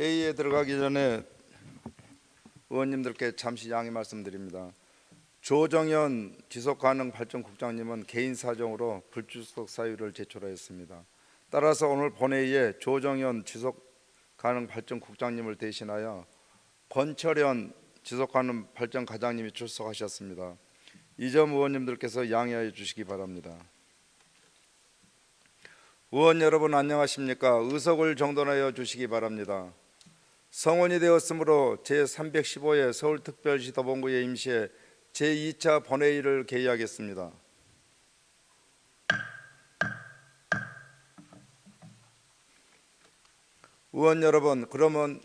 회의에 들어가기 전에 의원님들께 잠시 양해 말씀드립니다. 조정현 지속가능 발전국장님은 개인 사정으로 불출석 사유를 제출하였습니다. 따라서 오늘 본회의에 조정현 지속가능 발전국장님을 대신하여 권철현 지속가능 발전 과장님이 출석하셨습니다. 이 점 의원님들께서 양해하여 주시기 바랍니다. 의원 여러분 안녕하십니까? 의석을 정돈하여 주시기 바랍니다. 성원이 되었으므로 제315회 서울특별시 더본구의 임시회 제2차 본회의를 개의하겠습니다. 의원 여러분, 그러면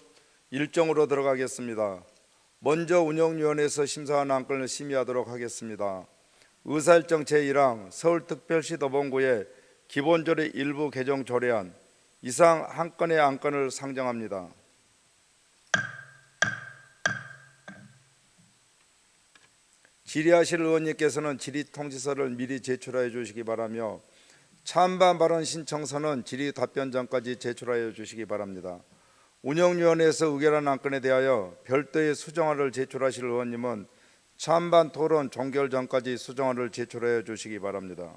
일정으로 들어가겠습니다. 먼저 운영위원회에서 심사한 안건을 심의하도록 하겠습니다. 의사일정 제1항 서울특별시 더본구의 기본조례 일부 개정 조례안 이상 한 건의 안건을 상정합니다. 질의하실 의원님께서는 질의 통지서를 미리 제출하여 주시기 바라며 찬반 발언 신청서는 질의 답변 전까지 제출하여 주시기 바랍니다. 운영위원회에서 의결한 안건에 대하여 별도의 수정안을 제출하실 의원님은 찬반 토론 종결 전까지 수정안을 제출하여 주시기 바랍니다.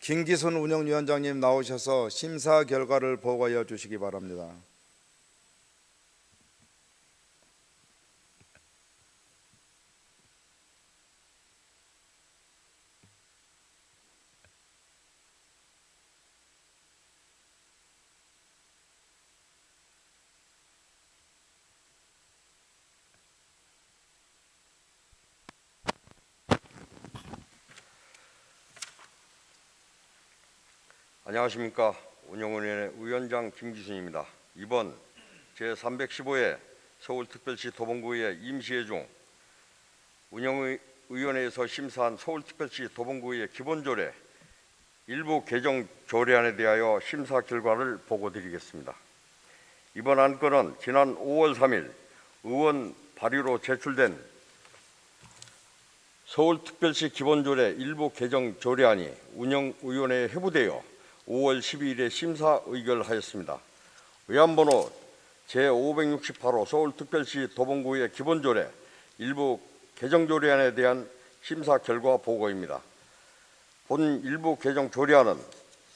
김기순 운영위원장님 나오셔서 심사 결과를 보고하여 주시기 바랍니다. 안녕하십니까 운영위원회 위원장 김기순입니다. 이번 제315회 서울특별시 도봉구의 임시회 중 운영위원회에서 심사한 서울특별시 도봉구의 기본조례 일부 개정 조례안에 대하여 심사 결과를 보고드리겠습니다. 이번 안건은 지난 5월 3일 의원 발의로 제출된 서울특별시 기본조례 일부 개정 조례안이 운영위원회에 회부되어 5월 12일에 심사 의결하였습니다. 의안번호 제568호 서울특별시 도봉구의 기본조례 일부 개정조례안에 대한 심사 결과 보고입니다. 본 일부 개정 조례안은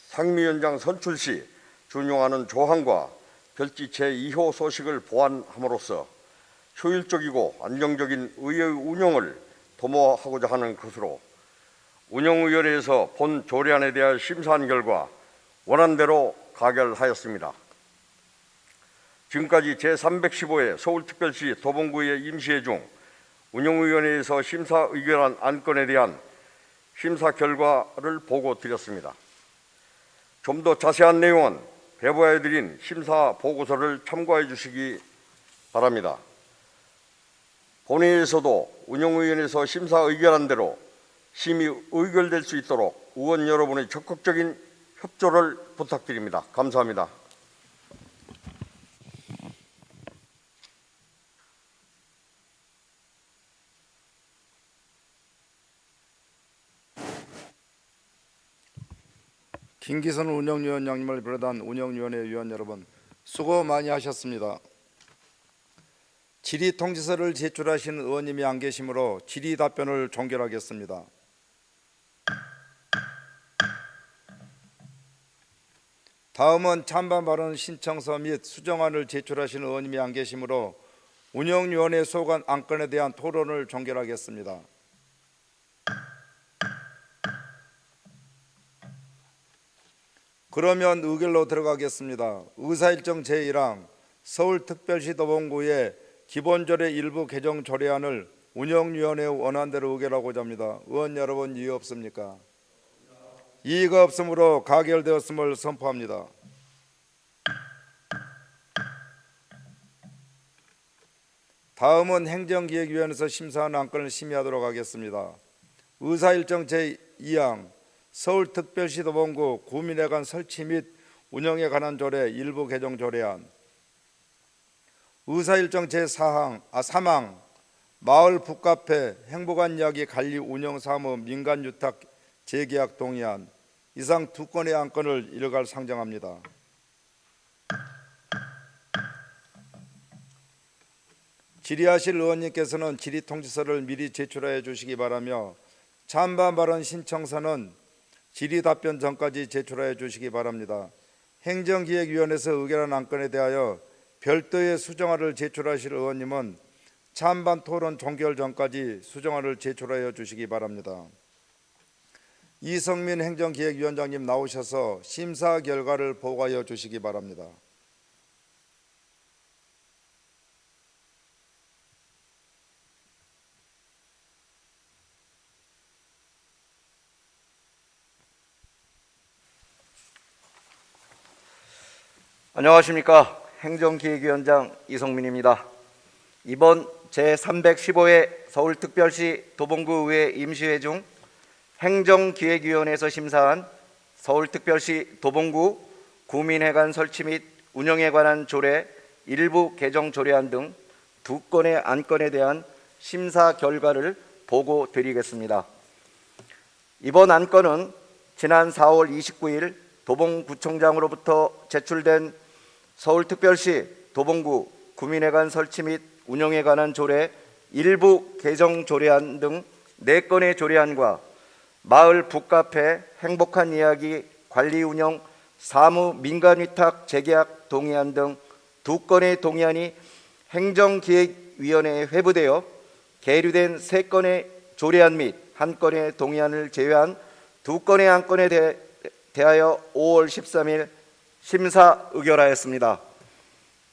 상임위원장 선출 시 준용하는 조항과 별지 제2호 소식을 보완함으로써 효율적이고 안정적인 의회 운영을 도모하고자 하는 것으로 운영위원회에서 본 조례안에 대한 심사한 결과 원안대로 가결하였습니다. 지금까지 제315회 서울특별시 도봉구의 임시회 중 운영위원회에서 심사 의결한 안건에 대한 심사 결과를 보고 드렸습니다. 좀 더 자세한 내용은 배부해 드린 심사 보고서를 참고해 주시기 바랍니다. 본회의에서도 운영위원회에서 심사 의결한 대로 심의 의결될 수 있도록 의원 여러분의 적극적인 협조를 부탁드립니다. 감사합니다. 김기선 운영위원장님을 비롯한 운영위원회 위원 여러분 수고 많이 하셨습니다. 질의 통지서를 제출하신 의원님이 안 계시므로 질의 답변을 종결하겠습니다. 다음은 찬반 발언 신청서 및 수정안을 제출하신 의원님이 안 계시므로 운영위원회 소관 안건에 대한 토론을 종결하겠습니다. 그러면 의결로 들어가겠습니다. 의사일정 제1항 서울특별시 도봉구의 기본조례 일부 개정 조례안을 운영위원회 원안대로 의결하고자 합니다. 의원 여러분 이의 없습니까? 이의가 없으므로 가결되었음을 선포합니다. 다음은 행정기획위원회에서 심사한 안건을 심의하도록 하겠습니다. 의사일정 제2항 서울특별시 도봉구 구민회관 설치 및 운영에 관한 조례 일부 개정 조례안 의사일정 제4항 아 3항 마을 북카페 행복한 이야기 관리 운영 사무 민간 유탁 재계약 동의안 이상 두 건의 안건을 일괄 상정합니다. 질의하실 의원님께서는 질의 통지서를 미리 제출하여 주시기 바라며 찬반 발언 신청서는 질의 답변 전까지 제출하여 주시기 바랍니다. 행정기획위원회에서 의결한 안건에 대하여 별도의 수정안을 제출하실 의원님은 찬반 토론 종결 전까지 수정안을 제출하여 주시기 바랍니다. 이성민 행정기획위원장님 나오셔서 심사 결과를 보고하여 주시기 바랍니다. 안녕하십니까 행정기획위원장 이성민입니다. 이번 제315회 서울특별시 도봉구의회 임시회 중 행정기획위원회에서 심사한 서울특별시 도봉구 구민회관 설치 및 운영에 관한 조례 일부 개정 조례안 등 두 건의 안건에 대한 심사 결과를 보고 드리겠습니다. 이번 안건은 지난 4월 29일 도봉구청장으로부터 제출된 서울특별시 도봉구 구민회관 설치 및 운영에 관한 조례 일부 개정 조례안 등 4건의 조례안과 마을 북카페 행복한 이야기 관리 운영 사무 민간 위탁 재계약 동의안 등두 건의 동의안이 행정기획위원회에 회부되어 계류된 세 건의 조례안 및한 건의 동의안을 제외한 두 건의 안건에 대, 대하여 5월 13일 심사 의결하였습니다.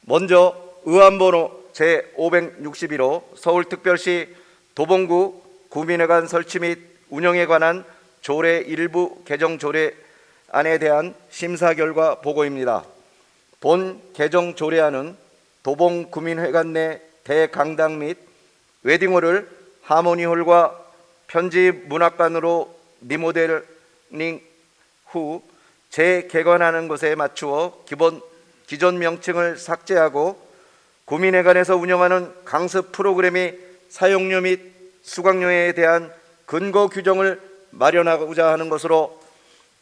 먼저 의안번호 제561호 서울특별시 도봉구 구민회관 설치 및 운영에 관한 조례 일부 개정 조례안에 대한 심사 결과 보고입니다. 본 개정 조례안은 도봉 구민회관 내 대강당 및 웨딩홀을 하모니홀과 편집 문학관으로 리모델링 후 재개관하는 것에 맞추어 기본 기존 명칭을 삭제하고 구민회관에서 운영하는 강습 프로그램의 사용료 및 수강료에 대한 근거 규정을 마련하고자 하는 것으로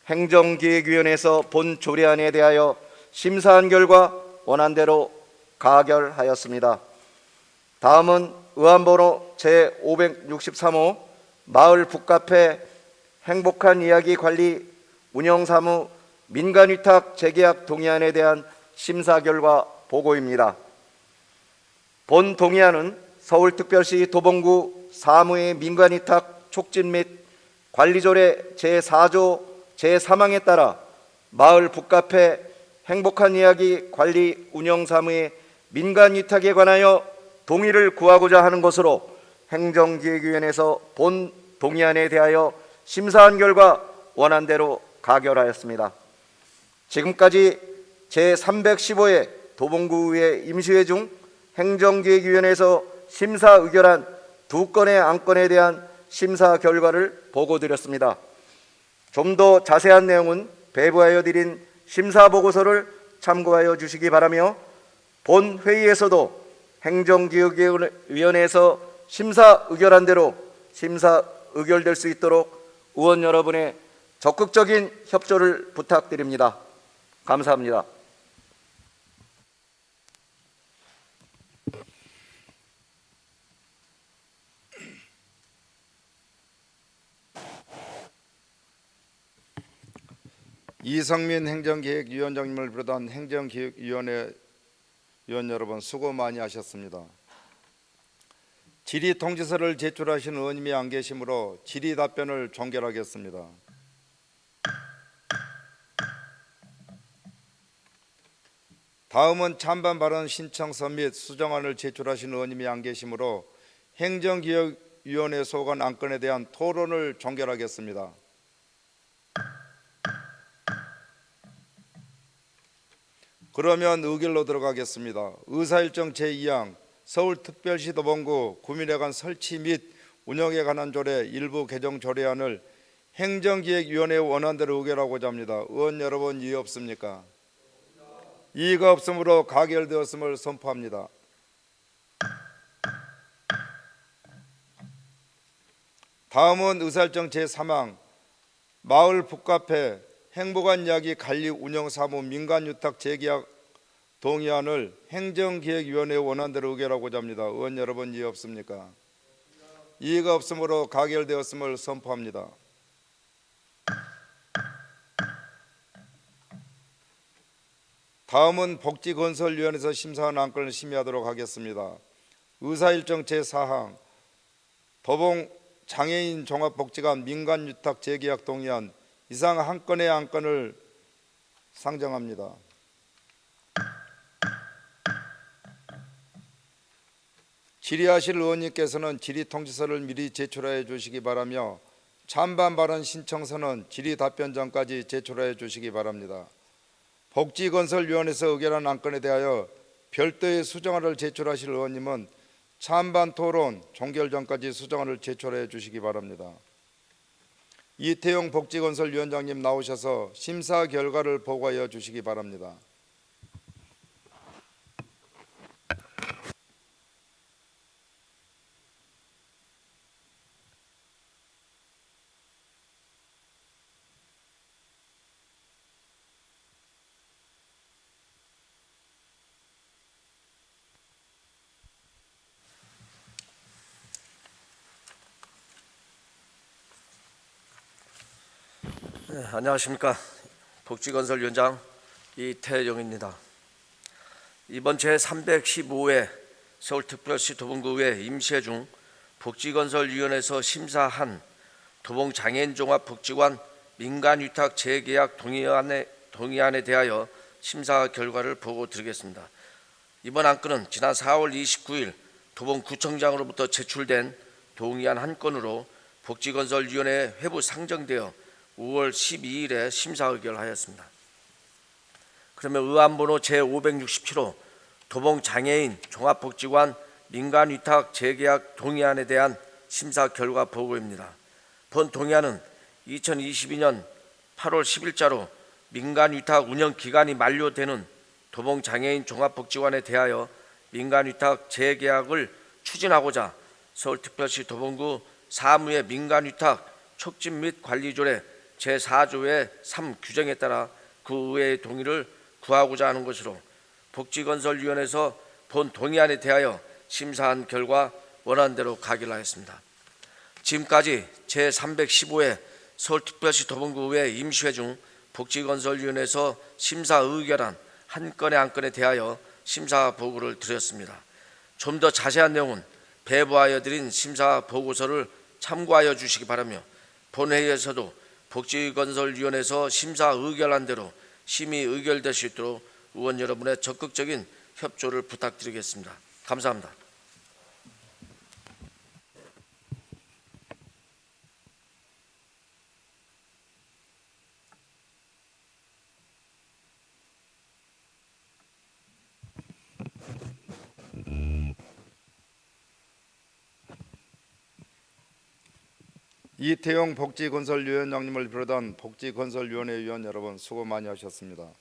행정기획위원회에서 본 조례안에 대하여 심사한 결과 원안대로 가결하였습니다. 다음은 의안번호 제563호 마을 북카페 행복한 이야기 관리 운영사무 민간위탁 재계약 동의안에 대한 심사 결과 보고입니다. 본 동의안은 서울특별시 도봉구 사무의 민간위탁 촉진 및 관리조례 제4조 제3항에 따라 마을 북카페 행복한 이야기 관리 운영사무의 민간위탁에 관하여 동의를 구하고자 하는 것으로 행정기획위원회에서 본 동의안에 대하여 심사한 결과 원안대로 가결하였습니다. 지금까지 제315회 도봉구의회 임시회 중 행정기획위원회에서 심사 의결한 두 건의 안건에 대한 심사 결과를 보고드렸습니다. 좀 더 자세한 내용은 배부하여 드린 심사 보고서를 참고하여 주시기 바라며 본 회의에서도 행정기획위원회에서 심사 의결한 대로 심사 의결될 수 있도록 의원 여러분의 적극적인 협조를 부탁드립니다. 감사합니다. 이성민 행정기획위원장님을 비롯한 행정기획위원회 위원 여러분 수고 많이 하셨습니다. 질의 통지서를 제출하신 의원님이 안 계시므로 질의 답변을 종결하겠습니다. 다음은 찬반 발언 신청서 및 수정안을 제출하신 의원님이 안 계시므로 행정기획위원회 소관 안건에 대한 토론을 종결하겠습니다. 그러면 의결로 들어가겠습니다. 의사일정 제2항 서울특별시 도봉구 구민회관 설치 및 운영에 관한 조례 일부 개정 조례안을 행정기획위원회 원안대로 의결하고자 합니다. 의원 여러분 이의 없습니까? 이의가 없으므로 가결되었음을 선포합니다. 다음은 의사일정 제3항 마을 북카페 행복한 이야기 관리 운영 사무 민간 유탁 재계약 동의안을 행정기획위원회 원안대로 의결하고자 합니다. 의원 여러분 이해 없습니까? 이해가 없으므로 가결되었음을 선포합니다. 다음은 복지건설위원회에서 심사한 안건을 심의하도록 하겠습니다. 의사일정 제4항 도봉 장애인 종합복지관 민간유탁 재계약 동의안 이상 한 건의 안건을 상정합니다. 질의하실 의원님께서는 질의 통지서를 미리 제출하여 주시기 바라며 찬반 발언 신청서는 질의 답변 전까지 제출하여 주시기 바랍니다. 복지건설위원회에서 의결한 안건에 대하여 별도의 수정안을 제출하실 의원님은 찬반 토론 종결 전까지 수정안을 제출해 주시기 바랍니다. 이태용 복지건설위원장님 나오셔서 심사 결과를 보고하여 주시기 바랍니다. 네, 안녕하십니까 복지건설위원장 이태영입니다. 이번 제 315회 서울특별시 도봉구의 임시회 중 복지건설위원회에서 심사한 도봉장애인 종합복지관 민간위탁 재계약 동의안에, 동의안에 대하여 심사 결과를 보고 드리겠습니다. 이번 안건은 지난 4월 29일 도봉구청장으로부터 제출된 동의안 한 건으로 복지건설위원회에 회부 상정되어 5월 12일에 심사 의결하였습니다. 그러면 의안번호 제567호 도봉 장애인 종합복지관 민간위탁 재계약 동의안에 대한 심사 결과 보고입니다. 본 동의안은 2022년 8월 10일자로 민간위탁 운영 기간이 만료되는 도봉 장애인 종합복지관에 대하여 민간위탁 재계약을 추진하고자 서울특별시 도봉구 사무의 민간위탁 촉진 및 관리조례 제4조의 3 규정에 따라 그 의회의 동의를 구하고자 하는 것으로 복지건설위원회에서 본 동의안에 대하여 심사한 결과 원안대로 가결하였습니다. 지금까지 제315회 서울특별시 도봉구의회 임시회 중 복지건설위원회에서 심사 의결한 한 건의 안건에 대하여 심사 보고를 드렸습니다. 좀 더 자세한 내용은 배부하여 드린 심사 보고서를 참고하여 주시기 바라며 본회의에서도 복지건설위원회에서 심사 의결한 대로 심의 의결될 수 있도록 의원 여러분의 적극적인 협조를 부탁드리겠습니다. 감사합니다. 이태용 복지건설위원장님을 비롯한 복지건설위원회 위원 여러분 수고 많이 하셨습니다.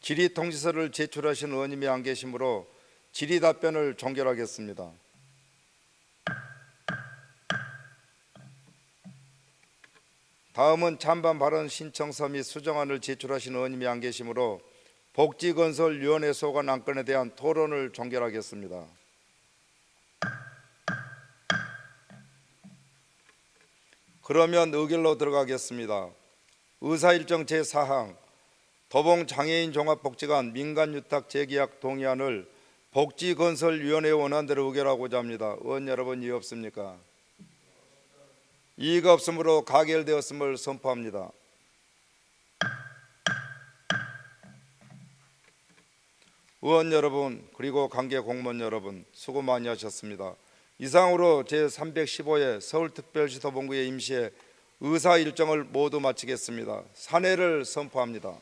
질의 통지서를 제출하신 의원님이 안 계시므로 질의 답변을 종결하겠습니다. 다음은 찬반 발언 신청서 및 수정안을 제출하신 의원님이 안 계시므로 복지건설위원회 소관 안건에 대한 토론을 종결하겠습니다. 그러면 의결로 들어가겠습니다. 의사일정 제4항 도봉 장애인 종합복지관 민간유탁 재계약 동의안을 복지건설위원회 원안대로 의결하고자 합니다. 의원 여러분 이해 없습니까? 이의가 없으므로 가결되었음을 선포합니다. 의원 여러분 그리고 관계 공무원 여러분 수고 많이 하셨습니다. 이상으로 제315회 서울특별시 도봉구의 임시회 의사 일정을 모두 마치겠습니다. 사내를 선포합니다.